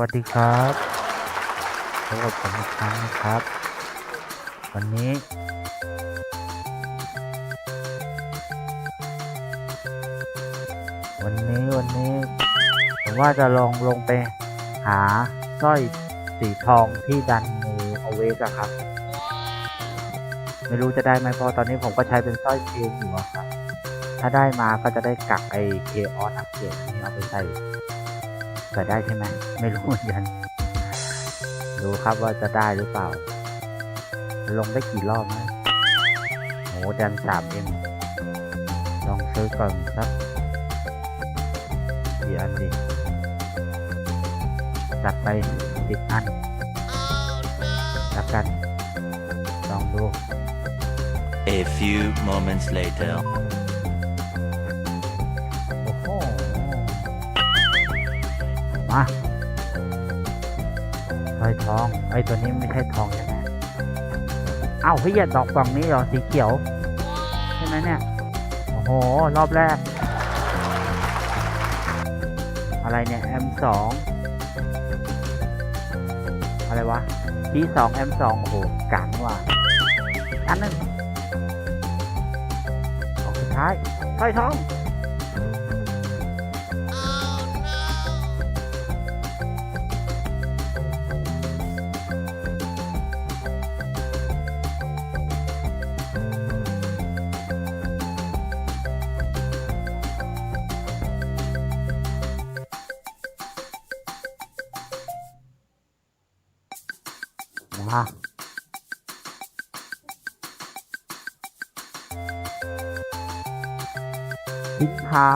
วัสดีครับพบกับผมอีกครั้งนะครับ วันนี้ วันนี้วันนี้ ผมว่าจะลองลงไปหาสร้อยสีทองที่ดันมือเอาเวกอะครับ ไม่รู้จะได้ไหมเพราะตอนนี้ผมก็ใช้เป็นสร้อยเชนอยู่อะครับ ถ้าได้มาก็จะได้กักไอเคออสอัปเกรดนี้เอาไปใส่ ใส่ได้ใช่ไหมไม่รู้เหมือนกัน ดูครับว่าจะได้หรือเปล่า ลงได้กี่รอบนะโหดันสามเอ็มลองซื้อก่อนครับกี่อันดีจัดไปสิบอันแล้วกัน ลองดู A few moments later. มาสร้อยทองไอ้ตัวนี้ไม่ใช่ทองใช่ไหมเอ้าพี่อย่าดอกกล่งนี้เหรอสีเขียวใช่ไหมเนี่ยโอ้โหรอบแรก อะไรเนี่ย M2 อะไรวะ P2 M2 โอ้โหกังว่ะอันหนึงออกสุดท้ายสร้อยทอง มาทิ้งเท้า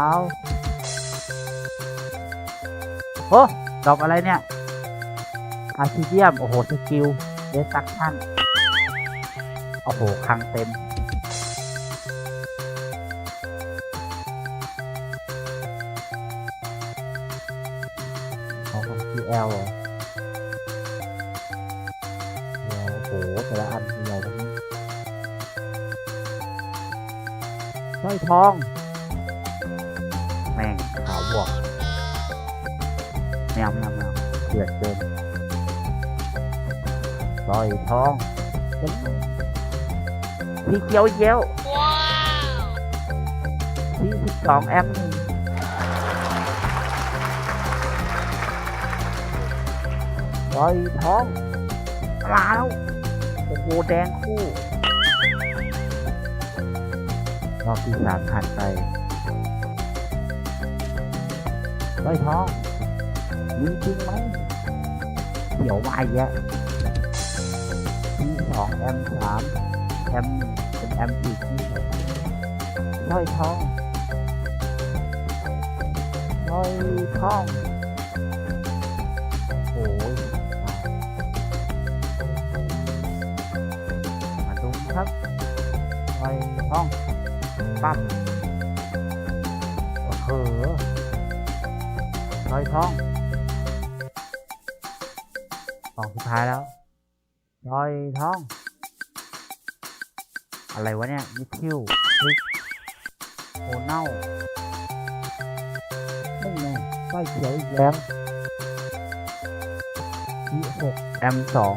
โอ้ดอกอะไรเนี่ยอาร์ซิเดียม โอ้โห สกิลเดสักชั่น โอ้โห คังเต็ม ของของ TL เหรอ ทอง แม่งขาวบวกแมวแมวแมวเดือดเกินสร้อยทองสีเขียวเยี่ยวที่สิบสองแอมหนึ่งสร้อยทองมาแล้วโอ้โหแดงคู่ รอบที่สามผ่านไปร้อยทองมีจริงไหมเขียววายแยะที่สองแอมสามแอมเป็นแอมสี่ที่สองร้อยทองร้อยทองโอ้ยมาดูครับไว้ห้อง ปั๊บโอ้โหร้อยท้องกล่องสุดท้ายแล้วร้อยท้อง อะไรวะเนี่ยมิทิวพริกโอเน่าไม่แน่ไส้เขียวอีกแล้วทีหกแอมสอง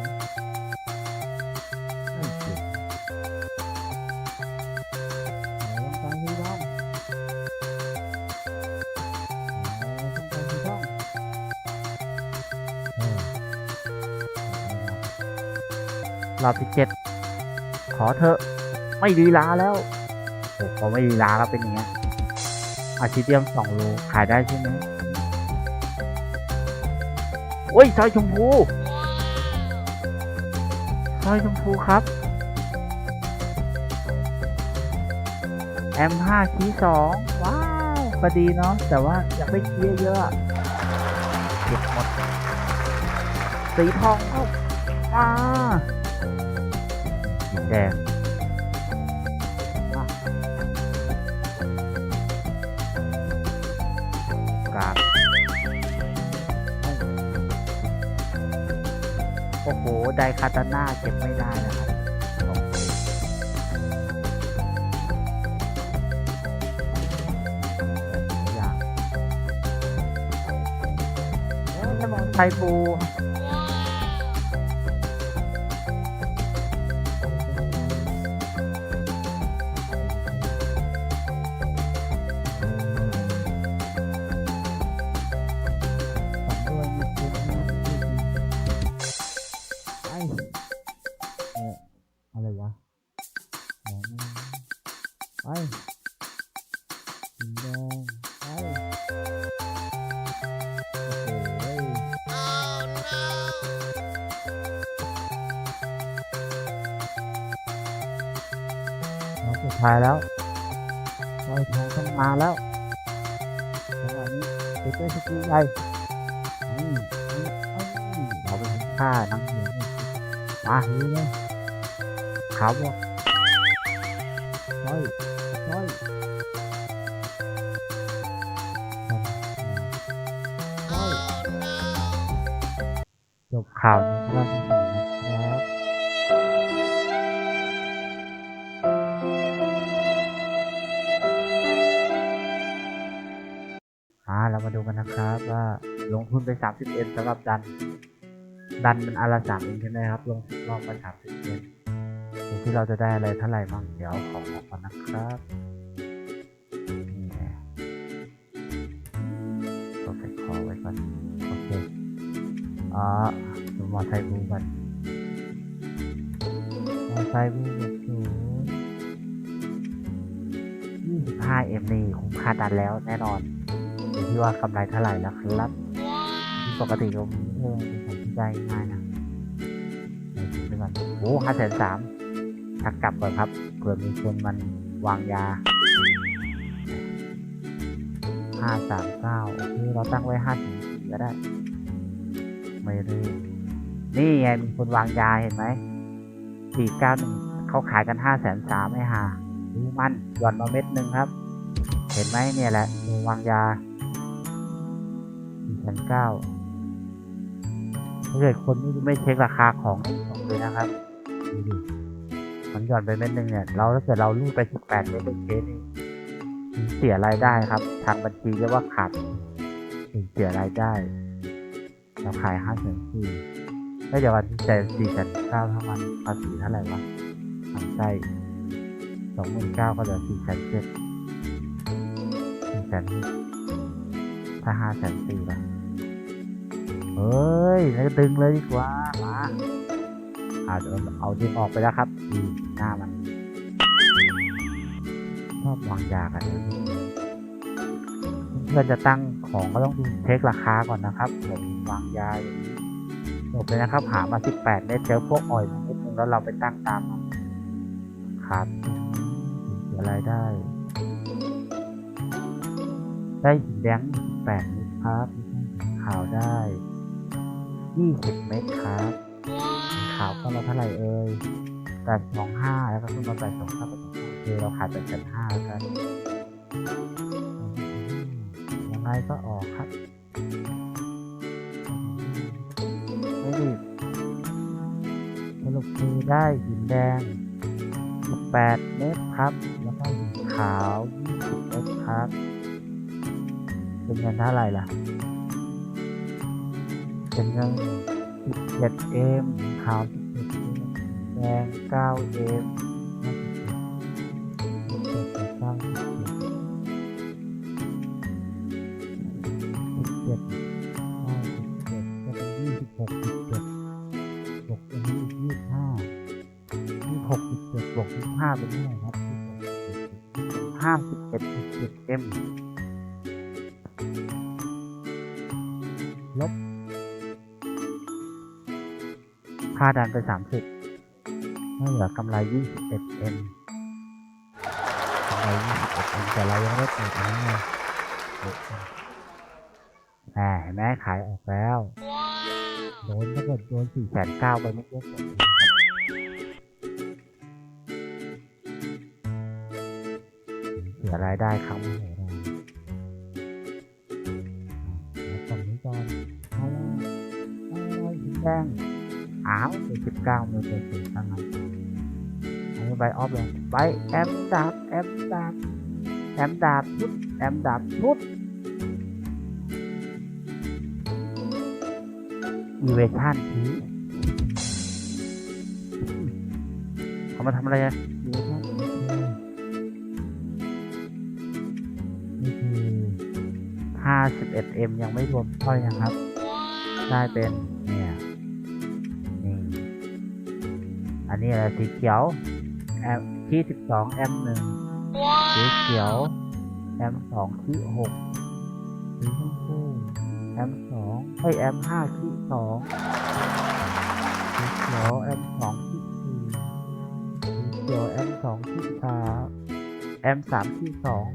รอบที่เจ็ดขอเถอะ ไม่ลีลาแล้วโอ้พอไม่ลีลาก็เป็นอย่างเงี้ยอาชิเดียมสองโลขายได้ใช่ไหมโอ้ยซอยชมพูซอยชมพูครับ M5 คีย์สองว้าวพอดีเนาะแต่ว่าอยากได้คีย์เยอะเก็บหมด สีทองเข้ามา แดงมากราบโอ้โห ไดคาตาน่าเก็บไม่ได้นะครับโอเคอย่างเอ๊ะจะมองไทย เราสุดท้ายแล้วรอยทองต้องมาแล้วจังหวะนี้ติดด้วยสกิลใหญ่อืมอืมเราไปฆ่านังเหนียวมาเฮ้ยเลยขาวบอกร้อยร้อยร้อยจบข่าวนี้แล้ว มาดูกันนะครับ ว่าลงทุนไป 30เอ็นสำหรับดัน ดันมันอนละสามเอ็นใช่ไหมครับ ลงรอบไป 30เอ็นดูที่เราจะได้อะไรเท่าไหร่บ้างเดี๋ยวของออกก่อนนะครับนี่แหละก็ใส่คอไว้ก่อนโอเคอ่าดูมอไซค์บูกันมอไซค์บูบบศูนย์ยี่สิบห้าเอ็มนี่คุ้มค่าดันแล้วแน่นอน ที่ว่ากำไรเท่าไหร่แล้วครับปกติก็มีเรื่องเป็นของที่ได้ง่ายนะไปก่อนโอ้ห้าแสนสามทักกลับก่อนครับเผื่อมีคนมันวางยาห้าสามเก้าโอเคเราตั้งไว้ห้าสี่สี่ก็ได้ ไม่รีบนี่ไงมีคนวางยาเห็นไหมสี่เก้าหนึ่งเขาขายกันห้าแสนสามไม่หาดูมันหย่อนมาเม็ดหนึ่งครับ เห็นไหมเนี่ยแหละวางยา นเก้าถ้าเกิดคนไม่ไม่เช็คราคาของนี่บอกเลยนะครับดูดิมันหย่อนไปเม็ดหนึงเนี่ย เราถ้าเกิดเราลูดไปสิบแปดเม็ดเป็นเคสนี่เสียรายได้ครับ ทางบัญชีเรียกว่าขาดเสียรายได้ เราขายห้าแสนสี่แล้วเดี๋ยววันที่จ่ายสี่แสนเก้าถ้ามันภาษีเท่าไหร่วะมันใช่สองหมื่นเก้าก็เหลือสี่แสนเจ็ดสี่แสนถ้าห้าแสนสี่ละ ฮ้ยแล้วดึงเลยดีกว่า มาอาจจะเอาดึงออกไปแล้วครับดีหน้ามันชอบวางยากันเพื่อนจะตั้งของก็ต้องดูเช็คราคาก่อนนะครับผมวางยาอย่างนี้จบเลยนะครับ หามา 18 เมตรเจอพวกอ่อยนิดนึงแล้วเราไปตั้งตามมันขาดเสียรได้ ได้หินแดงแปดเม็ดครับหินขาวได้ ยี่สิบเม็ดครับ ขาวก็มาเท่าไหร่เอ่ยแปดสองห้าแล้วก็ขึ้นมาแปดสองห้าแปดสองห้าโอเคเราขาดแปดแสนห้าแล้วกันยังไงก็ออกครับ ไม่รีบสรุปคือได้หินแดงแปดเม็ดครับ แล้วก็หินขาวยี่สิบเม็ดครับ เป็นเงินเท่าไหร่ล่ะ เป็นเงิน17เอ็มขาว17เอ็มแดง9เอ็ม17กับ9 17 17 9 17ก็เป็น26 17บวกเป็น25 26 17บวก25เป็นเท่าไหร่ครับ51 17เอ็ม ค่าดันไปสามสิบไม่เหลือกำไรยี่สิบเอ็ดเอ็มกำไรยี่สิบเอ็ดเอ็มแต่เรายังไม่เปิดนะแหมเห็นไหมขายออกแล้ว โดนถ้าเกิดโดนสี่แสนเก้าไปไม่เยอะเสียรายได้ครั้งไม่โหดเราแล้วฝั่งนี้ก่อนเอาละเอาละหินแดง อ้าวเป็นสิบเก้ามือเป็นสี่ตั้งนั้นอันนี้ใบออฟเลยใบแอมดาบแอมดาบแอมดาบชุดแอมดาบชุดอีเวชั่นทีเขามาทำอะไรอะอีเวชั่นนี่คือ 51M ยังไม่รวมสร้อยนะครับ ได้เป็นเนนี้อะไรสีเขียวแอมที่12แอมหนึ่งสีเขียวแอมสองที่หกสีชมพูแอมสองเอ้แอมห้าที่สองสีเขียวแอมสองที่สี่สีเขียวแอมสองที่สามแอมสามที่สอง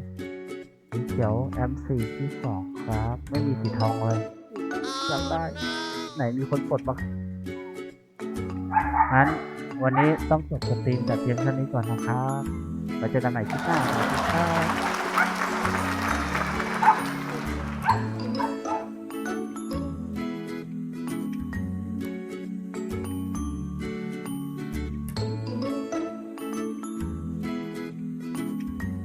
สีเขียวแอมสี่ที่สองครับ ไม่มีสีทองเลยจำได้ ไหนมีคนกดบ้างงั้น วันนี้ต้องจบสตรีมแต่เพียงเท่านี้ก่อนนะครับไว้เจอกันใหม่คลิปหน้าครับ